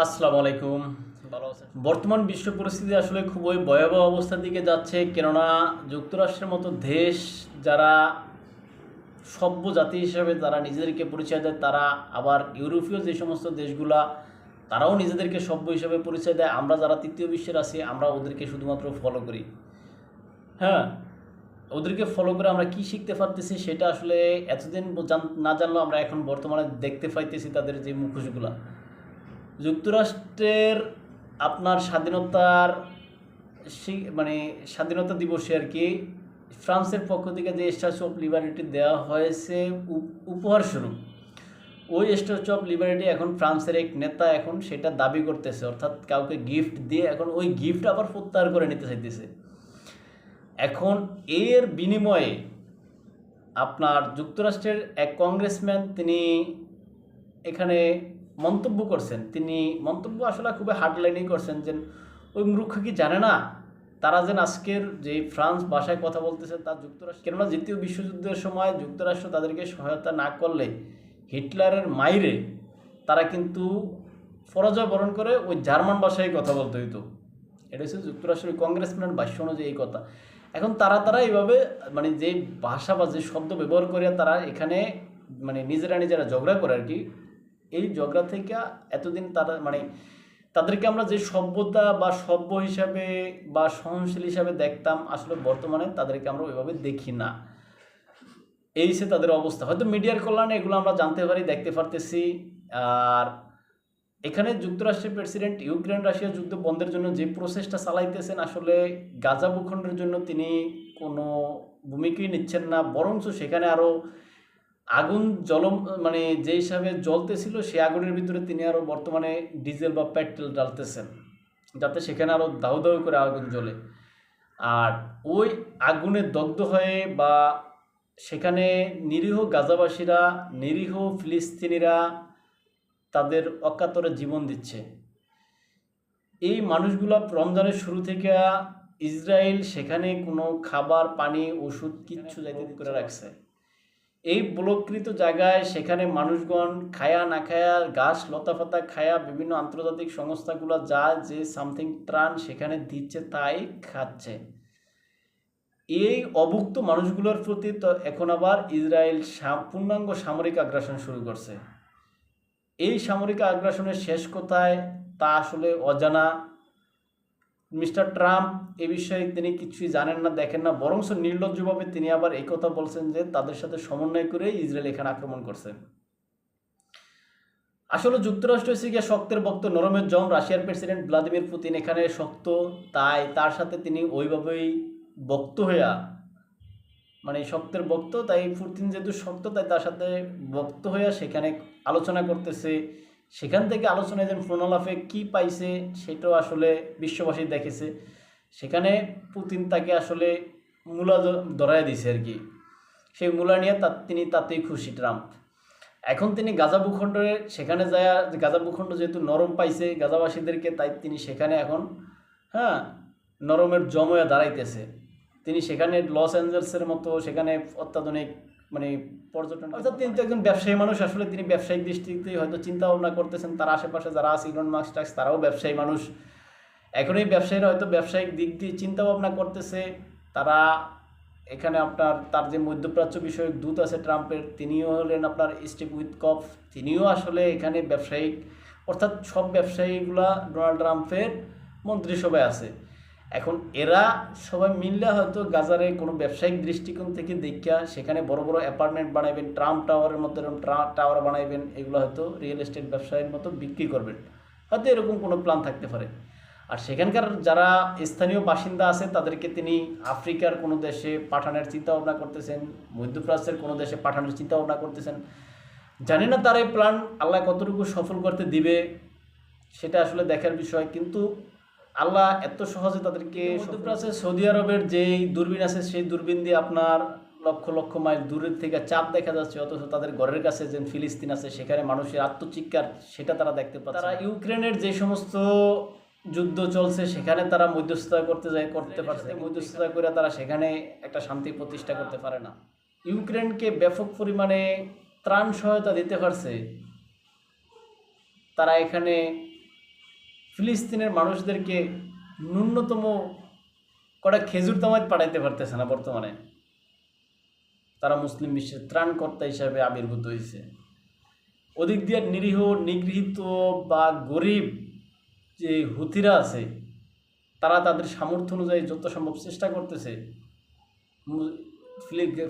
আসসালামু আলাইকুম। ভালো আছেন? বর্তমান বিশ্ব পরিস্থিতি আসলে খুবই ভয়াবহ অবস্থার দিকে যাচ্ছে কেননা যুক্তরাষ্ট্রের মতো দেশ যারা সভ্য জাতি হিসাবে তারা নিজেদেরকে পরিচয় দেয় তারা আবার ইউরোপীয় যে সমস্ত দেশগুলা তারাও নিজেদেরকে সভ্য হিসাবে পরিচয় দেয়। আমরা যারা তৃতীয় বিশ্বের আছি আমরা ওদেরকে শুধুমাত্র ফলো করি। হ্যাঁ ওদেরকে ফলো করে আমরা কি শিখতে পারতেছি সেটা আসলে এতদিন না জানলেও আমরা এখন বর্তমানে দেখতে পাইতেছি তাদের যে মুখোশগুলা। যুক্তরাষ্ট্রের আপনার স্বাধীনতার মানে স্বাধীনতা দিবসে আর কি, ফ্রান্সের পক্ষ থেকে যে স্ট্যাচু অফ লিবারিটি দেওয়া হয়েছে উপ- উপহার স্বরূপ ওই স্ট্যাচু অফ লিবারিটি এখন ফ্রান্সের এক নেতা এখন সেটা দাবি করতেছে, অর্থাৎ কাউকে গিফট দিয়ে এখন ওই গিফট আবার প্রত্যাহার করে নিতে চাইতেছে। এখন এর বিনিময়ে আপনার যুক্তরাষ্ট্রের এক কংগ্রেসম্যান তিনি এখানে মন্তব্য করছেন। তিনি মন্তব্য আসলে খুবই হার্ডলাইনেই করছেন যে, ওই মূর্খ কি জানে না? তারা যেন আজকের যে ফ্রান্স ভাষায় কথা বলতেছে তা যুক্তরাষ্ট্র কেননা দ্বিতীয় বিশ্বযুদ্ধের সময় যুক্তরাষ্ট্র তাদেরকে সহায়তা না করলে হিটলারের মাইরে তারা কিন্তু পরাজয় বরণ করে ওই জার্মান ভাষায় কথা বলতে হইতো। এটা হচ্ছে যুক্তরাষ্ট্রের কংগ্রেসম্যান ভাষ্য অনুযায়ী এই কথা। এখন তারা তারা এইভাবে মানে যে ভাষা বা যে শব্দ ব্যবহার করে তারা এখানে মানে নিজেরা নিজেরা ঝগড়া করে আর কি এই ঝগড়া থেকে এতদিন তারা মানে তাদেরকে আমরা যে সভ্যতা বা সভ্য হিসাবে বা সহনশীল হিসাবে দেখতাম, আসলে বর্তমানে তাদেরকে আমরা ওইভাবে দেখি না। এই সে তাদের অবস্থা, হয়তো মিডিয়ার কল্যাণে এগুলো আমরা জানতে পারি, দেখতে পারতেছি। আর এখানে যুক্তরাষ্ট্রের প্রেসিডেন্ট, ইউক্রেন, রাশিয়া যুদ্ধ বন্ধের জন্য যে প্রসেসটা চালাইতেছেন, আসলে গাজা ভূখণ্ডের জন্য তিনি কোনো ভূমিকাই নিচ্ছেন না, বরঞ্চ সেখানে আরও আগুন জল মানে যে হিসাবে জ্বলতেছিল সেই আগুনের ভিতরে তিনি আরও বর্তমানে ডিজেল বা পেট্রোল ঢালতেছেন। যাতে সেখানে আরও দাউ দাউ করে আগুন জ্বলে। আর ওই আগুনে দগ্ধ হয়ে বা সেখানে নিরীহ গাজাবাসীরা, নিরীহ ফিলিস্তিনিরা তাদের অকাতরে জীবন দিচ্ছে। এই মানুষগুলা রমজানের শুরু থেকে ইসরায়েল সেখানে কোনো খাবার, পানি, ওষুধ কিচ্ছু যাইতে করে রাখছে। এই ব্লককৃত জায়গায় সেখানে মানুষগণ খায়া না খায়া গাছ, লতাপাতা খায়া বিভিন্ন আন্তর্জাতিক সংস্থাগুলো যা যে সামথিং ত্রাণ সেখানে দিচ্ছে তাই খাচ্ছে। এই অভুক্ত মানুষগুলোর প্রতি তো এখন আবার ইসরায়েল পূর্ণাঙ্গ সামরিক আগ্রাসন শুরু করছে। এই সামরিক আগ্রাসনের শেষ কোথায় তা আসলে অজানা। মিস্টার ট্রাম্প এ বিষয়ে তিনি কিছুই জানেন না, দেখেন না, বরংস নির্লজ্জভাবে তিনি আবার এই কথা বলছেন যে তাদের সাথে সমন্বয় করে ইসরায়েল এখানে আক্রমণ করছে। আসলে যুক্তরাষ্ট্র হচ্ছে গিয়ে শক্তের বক্ত নরমের জম রাশিয়ার প্রেসিডেন্ট ভ্লাদিমির পুতিন এখানে শক্ত, তাই তার সাথে তিনি ওইভাবেই বক্ত হইয়া মানে শক্তের বক্ত তাই পুতিন যেহেতু শক্ত, তাই তার সাথে বক্ত হইয়া সেখানে আলোচনা করতেছে। সেখান থেকে আলোচনায় যেন ফোনালাফে কি পাইছে, সেটাও আসলে বিশ্ববাসী দেখেছে। সেখানে পুতিন তাকে আসলে মূলা ধরায় দিছে আর কি। সেই মূলা নিয়ে তা, তিনি তাতেই খুশি ট্রাম্প। এখন তিনি গাজা ভূখণ্ডে, সেখানে যায়, গাজা ভূখণ্ড যেহেতু নরম পাইছে গাজাবাসীদেরকে, তাই তিনি সেখানে এখন হ্যাঁ নরমের জময়া দাঁড়াইতেছে। তিনি সেখানে লস অ্যাঞ্জেলসের মতো, সেখানে অত্যাধুনিক মানে পর্যটন অর্থাৎ তিনি তো একজন ব্যবসায়ী মানুষ, আসলে তিনি ব্যবসায়িক দৃষ্টিতে হয়তো চিন্তা ভাবনা করতেছেন, তার আশেপাশে যারা আছে ইলন মাস্ক টাক্স তারাও ব্যবসায়ী মানুষ। এখন এই ব্যবসায়ীরা হয়তো ব্যবসায়িক দিক দিয়ে চিন্তা ভাবনা করতেছে, তারা এখানে আপনার, তার যে মধ্যপ্রাচ্য বিষয়ক দূত আছে ট্রাম্পের, তিনিও হলেন আপনার স্টিভ উইথকফ তিনিও আসলে এখানে ব্যবসায়িক, অর্থাৎ সব ব্যবসায়ীগুলা ডোনাল্ড ট্রাম্পের মন্ত্রিসভায় আছে। এখন এরা সবাই মিললে হয়তো গাজারে কোনো ব্যবসায়িক দৃষ্টিকোণ থেকে দেখিয়া সেখানে বড় বড় অ্যাপার্টমেন্ট বানাইবেন ট্রাম্প টাওয়ারের মতো এরকম টাওয়ার বানাইবেন, এগুলো হয়তো রিয়েল এস্টেট ব্যবসায়ীর মতো বিক্রি করবেন। হয়তো এরকম কোনো প্ল্যান থাকতে পারে। আর সেখানকার যারা স্থানীয় বাসিন্দা আছে, তাদেরকে তিনি আফ্রিকার কোনো দেশে পাঠানোর চিন্তা ভাবনা করতেছেন, মধ্যপ্রাচ্যের কোনো দেশে পাঠানোর চিন্তা ভাবনা করতেছেন। জানি না তার এই প্ল্যান আল্লাহ কতটুকু সফল করতে দিবে, সেটা আসলে দেখার বিষয়। কিন্তু আল্লাহ এত সহজে তাদেরকে মধ্যপ্রাচ্যে সৌদি আরবের যেই দূরবীন আছে সেই দূরবীন দিয়ে আপনার লক্ষ লক্ষ মাইল দূরের থেকে চাঁদ দেখা যাচ্ছে অথচ তাদের ঘরের কাছে যে ফিলিস্তিন আছে সেখানে মানুষের আত্মচিৎকার সেটা তারা দেখতে পাচ্ছে তারা ইউক্রেনের যে সমস্ত যুদ্ধ চলছে সেখানে তারা মধ্যস্থতা করতে যায় করতে পারছে মধ্যস্থতা করে তারা সেখানে একটা শান্তি প্রতিষ্ঠা করতে পারে না। ইউক্রেনকে ব্যাপক পরিমাণে ত্রাণ সহায়তা দিতে পারছে। তারা এখানে ফিলিস্তিনের মানুষদেরকে ন্যূনতম কটা খেজুর তামাত পাঠাইতে পারতেছে না বর্তমানে। তারা মুসলিম বিশ্বের ত্রাণকর্তা হিসাবে আবির্ভূত হয়েছে ওদিক দিয়ে নিরীহ, নিগৃহীত বা গরিব যে হুতিরা আছে, তারা তাদের সামর্থ্য অনুযায়ী যত সম্ভব চেষ্টা করতেছে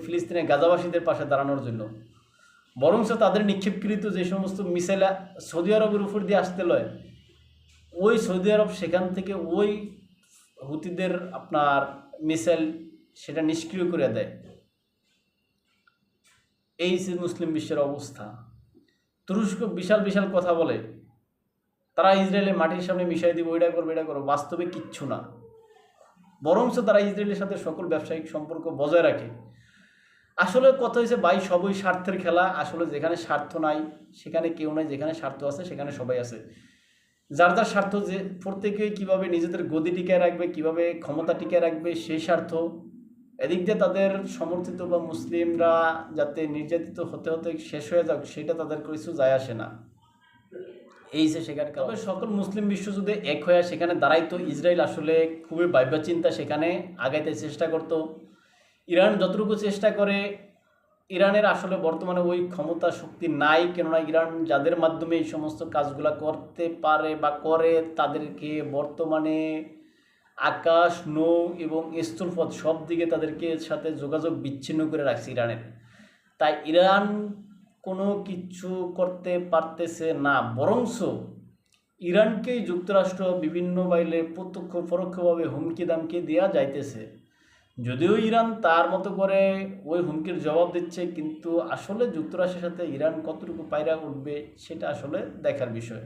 ফিলিস্তিনের গাজাবাসীদের পাশে দাঁড়ানোর জন্য। বরঞ্চ তাদের নিক্ষেপকৃত যে সমস্ত মিসাইল সৌদি আরবের উপর দিয়ে আসতে লয় ওই সৌদি আরব সেখান থেকে ওই হুতিদের আপনার মিসাইল সেটা নিষ্ক্রিয় করে দেয়। এই যে মুসলিম বিশ্বের অবস্থা। তুরস্ক বিশাল বিশাল কথা বলে, তারা ইসরায়েলের মাটির সামনে মিশাই দিব এটা করবে এটা করো বাস্তবে কিচ্ছু না। বরঞ্চ তারা ইসরায়েলের সাথে সকল ব্যবসায়িক সম্পর্ক বজায় রাখে। আসলে কথা হয়েছে ভাই, সবই স্বার্থের খেলা। আসলে যেখানে স্বার্থ নাই, সেখানে কেউ নাই, যেখানে স্বার্থ আছে, সেখানে সবাই আছে। যার যার স্বার্থ যে প্রত্যেকে কীভাবে নিজেদের গদি টিকায় রাখবে, কীভাবে ক্ষমতা টিকায় রাখবে, সেই স্বার্থ। এদিক দিয়ে তাদের সমর্থিত বা মুসলিমরা যাতে নির্যাতিত হতে হতে শেষ হয়ে যাক, সেটা তাদের কিছু যায় আসে না। এই যে সেখানে তবে সকল মুসলিম বিশ্ব যদি এক হয়ে সেখানে দাঁড়াইতো ইসরায়েল আসলে খুবই ভাব্য চিন্তা সেখানে আগাইতে চেষ্টা করত। ইরান যতটুকু চেষ্টা করে ইরানের আসলে বর্তমানে ওই ক্ষমতা শক্তি নাই, কেননা ইরান যাদের মাধ্যমে এই সমস্ত কাজগুলা করতে পারে বা করে, তাদেরকে বর্তমানে আকাশ, নৌ এবং স্থলপথ সব দিকে তাদেরকে সাথে যোগাযোগ বিচ্ছিন্ন করে রাখছে ইরানের। তাই ইরান কোনো কিছু করতে পারতেছে না বরংস ইরানকেই যুক্তরাষ্ট্র বিভিন্ন বাইলে প্রত্যক্ষ পরোক্ষভাবে হুমকি দামকে দেওয়া যাইতেছে। যদিও ইরান তার মতো করে ওই হুমকির জবাব দিচ্ছে, কিন্তু আসলে যুক্তরাষ্ট্রের সাথে ইরান কতটুকু পায়রা উঠবে সেটা আসলে দেখার বিষয়।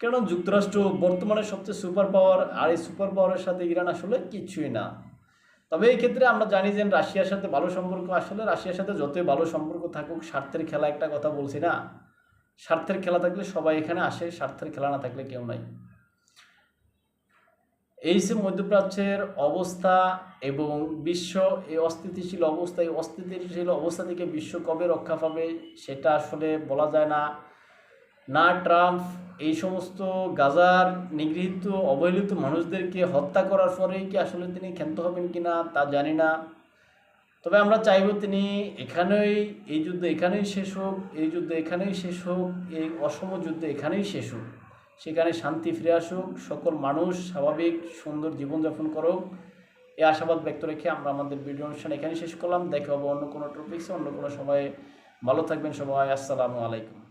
কারণ যুক্তরাষ্ট্র বর্তমানে সবচেয়ে সুপার পাওয়ার, আর এই সুপার পাওয়ারের সাথে ইরান আসলে কিছুই না। তবে এই ক্ষেত্রে আমরা জানি যে রাশিয়ার সাথে ভালো সম্পর্ক আসলে রাশিয়ার সাথে যতই ভালো সম্পর্ক থাকুক, স্বার্থের খেলা একটা কথা বলছি না। স্বার্থের খেলা থাকলে সবাই এখানে আসে, স্বার্থের খেলা না থাকলে কেউ নাই। এই যে মধ্যপ্রাচ্যের অবস্থা এবং বিশ্ব এই অস্থিতিশীল অবস্থা, এই অস্থিতিশীল অবস্থা থেকে বিশ্ব কবে রক্ষা পাবে সেটা আসলে বলা যায় না। না, ট্রাম্প এই সমস্ত গাজার নিগৃহীত অবহেলিত মানুষদেরকে হত্যা করার পরেই কি আসলে তিনি ক্ষান্ত হবেন কি না তা জানি না। তবে আমরা চাইব তিনি এখানেই, এই যুদ্ধ এখানেই শেষ হোক, এই যুদ্ধ এখানেই শেষ হোক, এই অসম যুদ্ধ এখানেই শেষ হোক। সেখানে শান্তি ফিরে আসুক, সকল মানুষ স্বাভাবিক, সুন্দর জীবনযাপন করুক। এ আশাবাদ ব্যক্ত রেখে আমরা আমাদের ভিডিও অনুষ্ঠান এখানে শেষ করলাম। দেখা হব অন্য কোনো টপিক্সে অন্য কোনো সময়ে। ভালো থাকবেন সবাই। আসসালামু আলাইকুম।